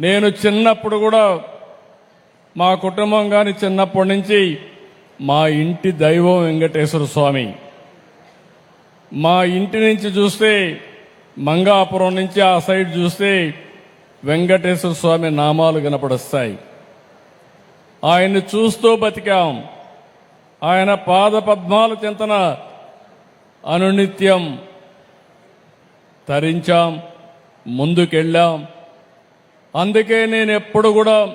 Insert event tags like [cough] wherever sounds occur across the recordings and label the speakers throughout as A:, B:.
A: నేను చిన్నప్పుడు కూడా మా కుటుంబం కానీ చిన్నప్పటి నుంచి మా ఇంటి దైవం వెంకటేశ్వర స్వామి. మా ఇంటి నుంచి చూస్తే మంగాపురం నుంచి ఆ సైడ్ చూస్తే వెంకటేశ్వర స్వామి నామాలు కనపడొస్తాయి. ఆయన్ని చూస్తూ బతికాం. ఆయన పాద పద్మాల చింతన అనునిత్యం తరించాం ముందుకెళ్ళాం. అందుకే నేను ఎప్పుడు కూడా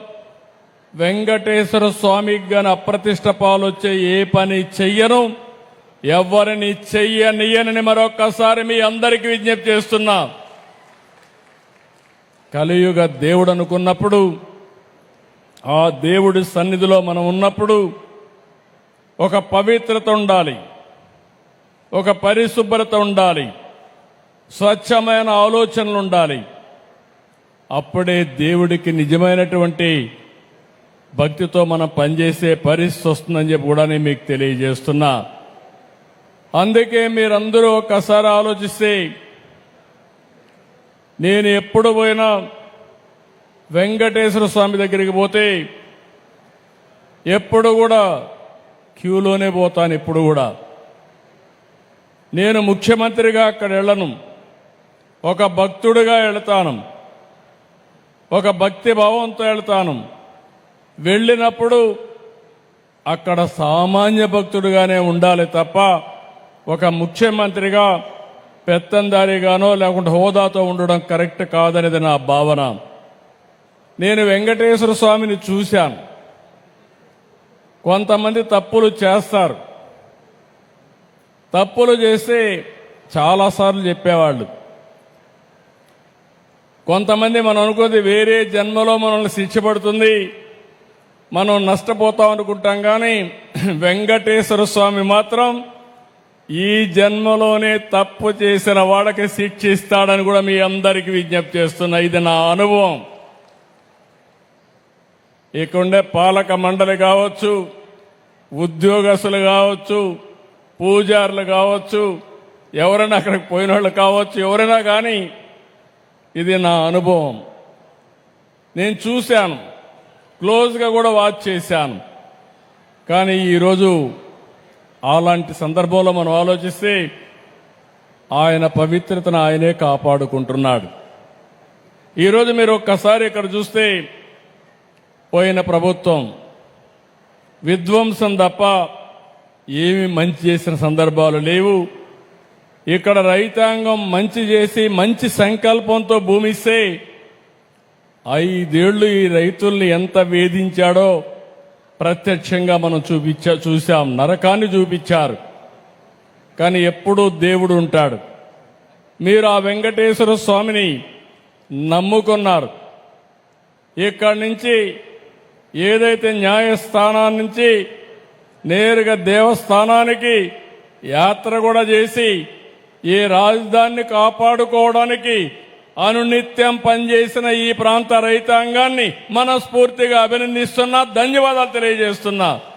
A: వెంకటేశ్వర స్వామికి గాని అప్రతిష్ట పాలొచ్చే ఏ పని చెయ్యను ఎవరిని చెయ్యనియనని మరొక్కసారి మీ అందరికీ విజ్ఞప్తి చేస్తున్నా. కలియుగ దేవుడు అనుకున్నప్పుడు ఆ దేవుడి సన్నిధిలో మనం ఉన్నప్పుడు ఒక పవిత్రత ఉండాలి ఒక పరిశుభ్రత ఉండాలి స్వచ్ఛమైన ఆలోచనలు ఉండాలి. అప్పుడే దేవుడికి నిజమైనటువంటి భక్తితో మనం పనిచేసే పరిస్థితి వస్తుందని చెప్పి కూడా నేను మీకు తెలియజేస్తున్నా. అందుకే మీరందరూ ఒకసారి ఆలోచిస్తే నేను ఎప్పుడు పోయినా వెంకటేశ్వర స్వామి దగ్గరికి పోతే ఎప్పుడు కూడా క్యూలోనే పోతాను ఇప్పుడు కూడా. నేను ముఖ్యమంత్రిగా అక్కడ వెళ్ళను ఒక భక్తుడిగా వెళతాను ఒక భక్తి భావంతో వెళ్తాను. వెళ్ళినప్పుడు అక్కడ సామాన్య భక్తుడుగానే ఉండాలి తప్ప ఒక ముఖ్యమంత్రిగా పెత్తందారిగానో లేకుంటే హోదాతో ఉండడం కరెక్ట్ కాదనేది నా భావన. నేను వెంకటేశ్వర స్వామిని చూశాను. కొంతమంది తప్పులు చేస్తారు. తప్పులు చేస్తే చాలాసార్లు చెప్పేవాళ్ళు. కొంతమంది మనం అనుకోది వేరే జన్మలో మనల్ని శిక్ష పడుతుంది మనం నష్టపోతాం అనుకుంటాం కానీ [clears throat] వెంకటేశ్వర స్వామి మాత్రం ఈ జన్మలోనే తప్పు చేసిన వాడికి శిక్షిస్తాడని కూడా మీ అందరికీ విజ్ఞప్తి చేస్తున్నా. ఇది నా అనుభవం. ఇక్కడుండే పాలక మండలి కావచ్చు ఉద్యోగస్తులు కావచ్చు పూజారులు కావచ్చు ఎవరైనా అక్కడికి పోయిన వాళ్ళు కావచ్చు ఎవరైనా కానీ ఇది నా అనుభవం. నేను చూశాను. క్లోజ్గా కూడా వాచ్ చేశాను. కానీ ఈరోజు అలాంటి సందర్భంలో మనం ఆలోచిస్తే ఆయన పవిత్రతను ఆయనే కాపాడుకుంటున్నాడు. ఈరోజు మీరు ఒక్కసారి ఇక్కడ చూస్తే పోయిన ప్రభుత్వం విధ్వంసం తప్ప ఏమి మంచి చేసిన సందర్భాలు లేవు. ఇక్కడ రైతాంగం మంచి చేసి మంచి సంకల్పంతో భూమిస్తే ఐదేళ్ళు ఈ రైతుల్ని ఎంత వేధించాడో ప్రత్యక్షంగా మనం చూపించా చూశాం. నరకాన్ని చూపించారు. కానీ ఎప్పుడూ దేవుడు ఉంటాడు. మీరు ఆ వెంకటేశ్వర స్వామిని నమ్ముకున్నారు. ఇక్కడి నుంచి ఏదైతే న్యాయస్థానాన్ని నుంచి నేరుగా దేవస్థానానికి యాత్ర కూడా చేసి ఈ రాజధానిని కాపాడుకోవడానికి అనునిత్యం పనిచేసిన ఈ ప్రాంత రైతాంగాన్ని మనస్ఫూర్తిగా అభినందిస్తున్నా ధన్యవాదాలు తెలియజేస్తున్నా.